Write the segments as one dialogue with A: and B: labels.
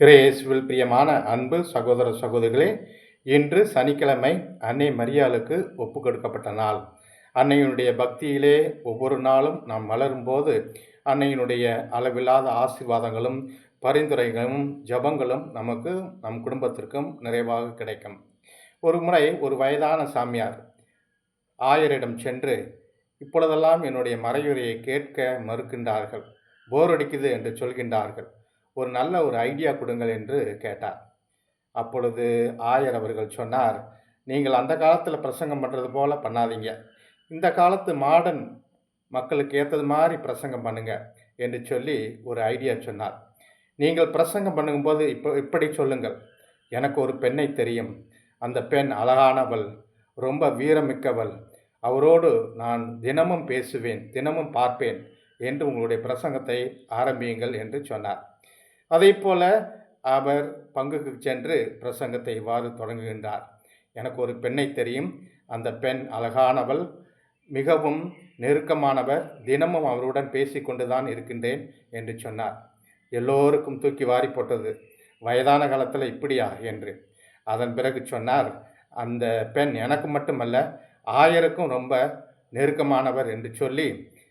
A: இறையேசுவில் பிரியமான அன்பு சகோதர சகோதரிகளே இன்று சனிக்கிழமை அன்னை மரியாளுக்கு ஒப்பு கொடுக்கப்பட்ட நாள். அன்னையினுடைய பக்தியிலே ஒவ்வொரு நாளும் நாம் வளரும்போது அன்னையினுடைய அளவில்லாத ஆசீர்வாதங்களும் பரிந்துரைகளும் ஜபங்களும் நமக்கு நம் குடும்பத்திற்கும் நிறைவாக கிடைக்கும். ஒரு முறை ஒரு வயதான சாமியார் ஆயரிடம் சென்று இப்பொழுதெல்லாம் என்னுடைய மறையுரையை கேட்க மறுக்கின்றார்கள் போர் அடிக்குது என்று சொல்கின்றார்கள். ஒரு நல்ல ஒரு ஐடியா கொடுங்கள் என்று கேட்டார். அப்பொழுது ஆயர் அவர்கள் சொன்னார் நீங்கள் அந்த காலத்தில் பிரசங்கம் பண்ணுறது போல் பண்ணாதீங்க. இந்த காலத்து மாடர்ன் மக்களுக்கு ஏற்றது மாதிரி பிரசங்கம் பண்ணுங்க என்று சொல்லி ஒரு ஐடியா சொன்னார். நீங்கள் பிரசங்கம் பண்ணும்போது இப்போ இப்படி சொல்லுங்கள். எனக்கு ஒரு பெண்ணை தெரியும். அந்த பெண் அழகானவள் ரொம்ப வீரமிக்கவள். அவரோடு நான் தினமும் பேசுவேன் தினமும் பார்ப்பேன் என்று உங்களுடைய பிரசங்கத்தை ஆரம்பியுங்கள் என்று சொன்னார். அதே போல அவர் பங்குக்கு சென்று பிரசங்கத்தை இவ்வாறு தொடங்குகின்றார். எனக்கு ஒரு பெண்ணை தெரியும். அந்த பெண் அழகானவள் மிகவும் நெருக்கமானவர். தினமும் அவருடன் பேசிக்கொண்டுதான் இருக்கின்றேன் என்று சொன்னார். எல்லோருக்கும் தூக்கி வாரி போட்டது. வயதான காலத்தில் இப்படியா என்று. அதன் பிறகு சொன்னார் அந்த பெண் எனக்கு மட்டுமல்ல ஆயருக்கும் ரொம்ப நெருக்கமானவர் என்று சொல்லி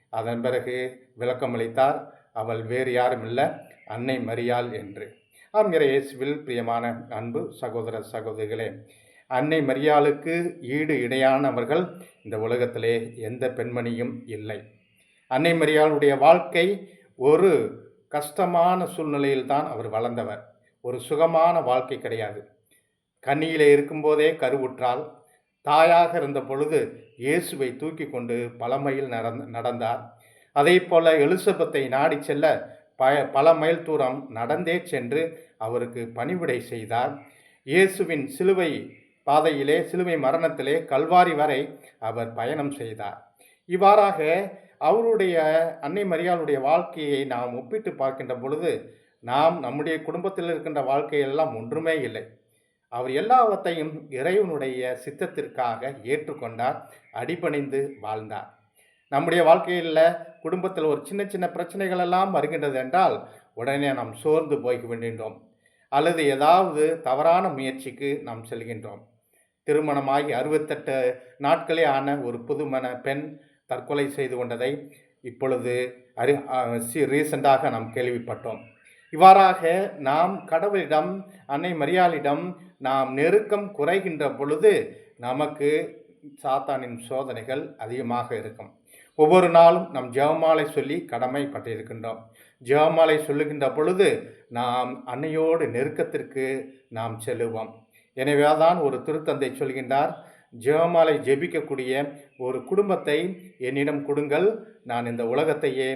A: அதன் பிறகு விளக்கமளித்தார். அவள் வேறு யாரும் இல்லை அன்னை மரியாள் என்று. ஆம் இயேசுவில் பிரியமான அன்பு சகோதர சகோதரிகளே அன்னை மரியாளுக்கு ஈடு இணையானவர்கள் இந்த உலகத்திலே எந்த பெண்மணியும் இல்லை. அன்னை மரியாளுடைய வாழ்க்கை ஒரு கஷ்டமான சூழ்நிலையில் தான் அவர் வளர்ந்தவர். ஒரு சுகமான வாழ்க்கை கிடையாது. கண்ணியிலே இருக்கும்போதே கருவுற்றால் தாயாக இருந்த பொழுது இயேசுவை தூக்கி கொண்டு பல மைல் நடந்தார். அதே போல எலிசபெத்தை நாடி செல்ல ப பல மைல் தூரம் நடந்தே சென்று அவருக்கு பணிவிடை செய்தார். இயேசுவின் சிலுவை பாதையிலே சிலுவை மரணத்திலே கல்வாரி வரை அவர் பயணம் செய்தார். இவ்வாறாக அவருடைய அன்னை மரியாளுடைய வாழ்க்கையை நாம் ஒப்பிட்டு பார்க்கின்ற பொழுது நாம் நம்முடைய குடும்பத்தில் இருக்கின்ற வாழ்க்கையெல்லாம் ஒன்றுமே இல்லை. அவர் எல்லாவற்றையும் இறைவனுடைய சித்தத்திற்காக ஏற்றுக்கொண்டார் அடிபணிந்து வாழ்ந்தார். நம்முடைய வாழ்க்கையில் குடும்பத்தில் ஒரு சின்ன சின்ன பிரச்சனைகள் எல்லாம் வருகின்றது என்றால் உடனே நாம் சோர்ந்து போய்க்க வேண்டின்றோம் அல்லது ஏதாவது தவறான முயற்சிக்கு நாம் செல்கின்றோம். திருமணமாகி அறுபத்தெட்டு நாட்களே ஆன ஒரு புதுமண பெண் தற்கொலை செய்து கொண்டதை இப்பொழுது அறி ரீசெண்டாக நாம் கேள்விப்பட்டோம். இவ்வாறாக நாம் கடவுளிடம் அன்னை மரியாளிடம் நாம் நெருக்கம் குறைகின்ற பொழுது நமக்கு சாத்தானின் சோதனைகள் அதிகமாக இருக்கும். ஒவ்வொரு நாளும் நம் ஜெவமாலை சொல்லி கடமைப்பட்டிருக்கின்றோம். ஜெவமாலை சொல்லுகின்ற பொழுது நாம் அன்னையோடு நெருக்கத்திற்கு நாம் செல்லுவோம். எனவே தான் ஒரு திருத்தந்தை சொல்கின்றார் ஜெவமாலை ஜெபிக்கக்கூடிய ஒரு குடும்பத்தை என்னிடம் கொடுங்கள் நான் இந்த உலகத்தையே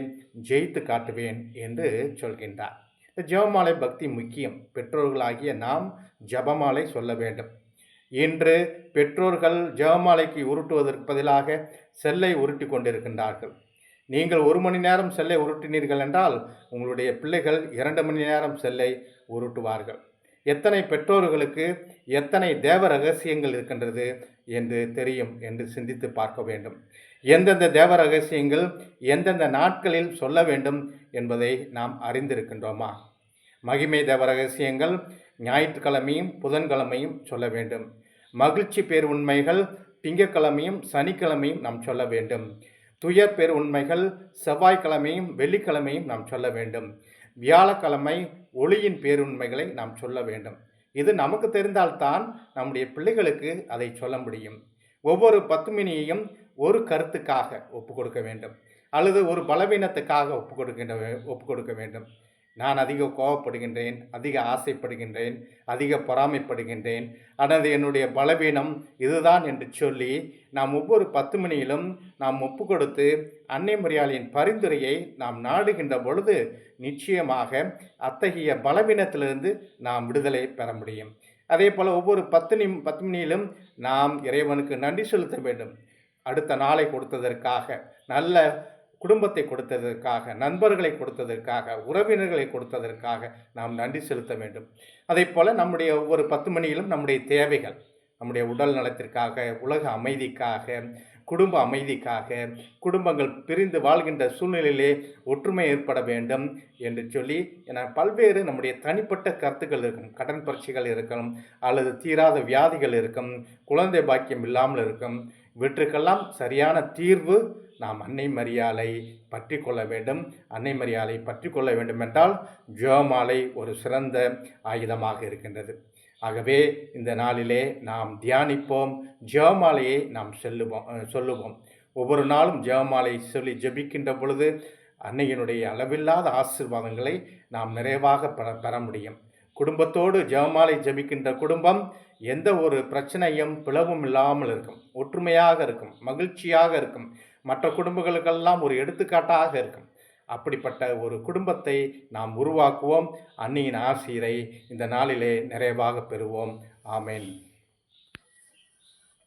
A: ஜெயித்து காட்டுவேன் என்று சொல்கின்றார். இந்த ஜெபமாலை பக்தி முக்கியம். பெற்றோர்களாகிய நாம் ஜபமாலை சொல்ல வேண்டும். இன்று பெற்றோர்கள் ஜெபமாலைக்கு உருட்டுவதற்கு பதிலாக செல்லை உருட்டி கொண்டிருக்கின்றார்கள். நீங்கள் ஒரு மணி நேரம் செல்லை உருட்டினீர்கள் என்றால் உங்களுடைய பிள்ளைகள் இரண்டு மணி நேரம் செல்லை உருட்டுவார்கள். எத்தனை பெற்றோர்களுக்கு எத்தனை தேவ ரகசியங்கள் இருக்கின்றது என்று தெரியும் என்று சிந்தித்து பார்க்க வேண்டும். எந்தெந்த தேவ ரகசியங்கள் எந்தெந்த நாட்களில் சொல்ல வேண்டும் என்பதை நாம் அறிந்திருக்கின்றோமா? மகிமை தேவ ரகசியங்கள் ஞாயிற்றுக்கிழமையும் புதன்கிழமையும் சொல்ல வேண்டும். மகிழ்ச்சி பேர் உண்மைகள் திங்கக்கிழமையும் சனிக்கிழமையும் நாம் சொல்ல வேண்டும். துயர் பேர் உண்மைகள் செவ்வாய்க்கிழமையும் வெள்ளிக்கிழமையும் நாம் சொல்ல வேண்டும். வியாழக்கிழமை ஒளியின் பேருண்மைகளை நாம் சொல்ல வேண்டும். இது நமக்கு தெரிந்தால்தான் நம்முடைய பிள்ளைகளுக்கு அதை சொல்ல முடியும். ஒவ்வொரு பத்து மினியையும் ஒரு கருத்துக்காக ஒப்பு கொடுக்க வேண்டும். அல்லது ஒரு பலவீனத்துக்காக ஒப்பு கொடுக்கின்ற ஒப்பு கொடுக்க வேண்டும். நான் அதிக கோபப்படுகின்றேன் அதிக ஆசைப்படுகின்றேன் அதிக பொறாமைப்படுகின்றேன். ஆனால் என்னுடைய பலவீனம் இதுதான் என்று சொல்லி நாம் ஒவ்வொரு பத்து மணியிலும் நாம் ஒப்பு கொடுத்து அன்னை முறையாளின் பரிந்துரையை நாம் நாடுகின்ற பொழுது நிச்சயமாக அத்தகைய பலவீனத்திலிருந்து நாம் விடுதலை பெற முடியும். அதே போல் ஒவ்வொரு பத்து நிம் பத்து மணியிலும் நாம் இறைவனுக்கு நன்றி செலுத்த வேண்டும். அடுத்த நாளை கொடுத்ததற்காக நல்ல குடும்பத்தை கொடுத்ததற்காக நண்பர்களை கொடுத்ததற்காக உறவினர்களை கொடுத்ததற்காக நாம் நன்றி செலுத்த வேண்டும். அதே போல் நம்முடைய ஒவ்வொரு பத்து மணியிலும் நம்முடைய தேவைகள் நம்முடைய உடல் நலத்திற்காக உலக அமைதிக்காக குடும்ப அமைதிக்காக குடும்பங்கள் பிரிந்து வாழ்கின்ற சூழ்நிலையிலே ஒற்றுமை ஏற்பட வேண்டும் என்று சொல்லி என பல்வேறு நம்முடைய தனிப்பட்ட கருத்துக்கள் இருக்கும். கடன் பரீட்சைகள் இருக்கும் அல்லது தீராத வியாதிகள் இருக்கும் குழந்தை பாக்கியம் இல்லாமல் இருக்கும் இவற்றுக்கெல்லாம் சரியான தீர்வு நாம் அன்னை மரியாலை பற்றி கொள்ள வேண்டும். அன்னை மரியாலை பற்றி கொள்ள வேண்டுமென்றால் ஜோமாலை ஒரு சிறந்த ஆயுதமாக இருக்கின்றது. ஆகவே இந்த நாளிலே நாம் தியானிப்போம். ஜெபமாலையை நாம் செல்லுவோம் சொல்லுவோம். ஒவ்வொரு நாளும் ஜெபமாலை சொல்லி ஜெபிக்கின்ற பொழுது அன்னையினுடைய அளவில்லாத ஆசீர்வாதங்களை நாம் நிறைவாக பெற பெற முடியும். குடும்பத்தோடு ஜெபமாலை ஜபிக்கின்ற குடும்பம் எந்த ஒரு பிரச்சனையும் பிளவும் இல்லாமல் இருக்கும். ஒற்றுமையாக இருக்கும் மகிழ்ச்சியாக இருக்கும். மற்ற குடும்பங்களுக்கெல்லாம் ஒரு எடுத்துக்காட்டாக இருக்கும். அப்படிப்பட்ட ஒரு குடும்பத்தை நாம் உருவாக்குவோம். அன்னியின் ஆசிரை இந்த நாளிலே நிறைவாக பெறுவோம். ஆமென்.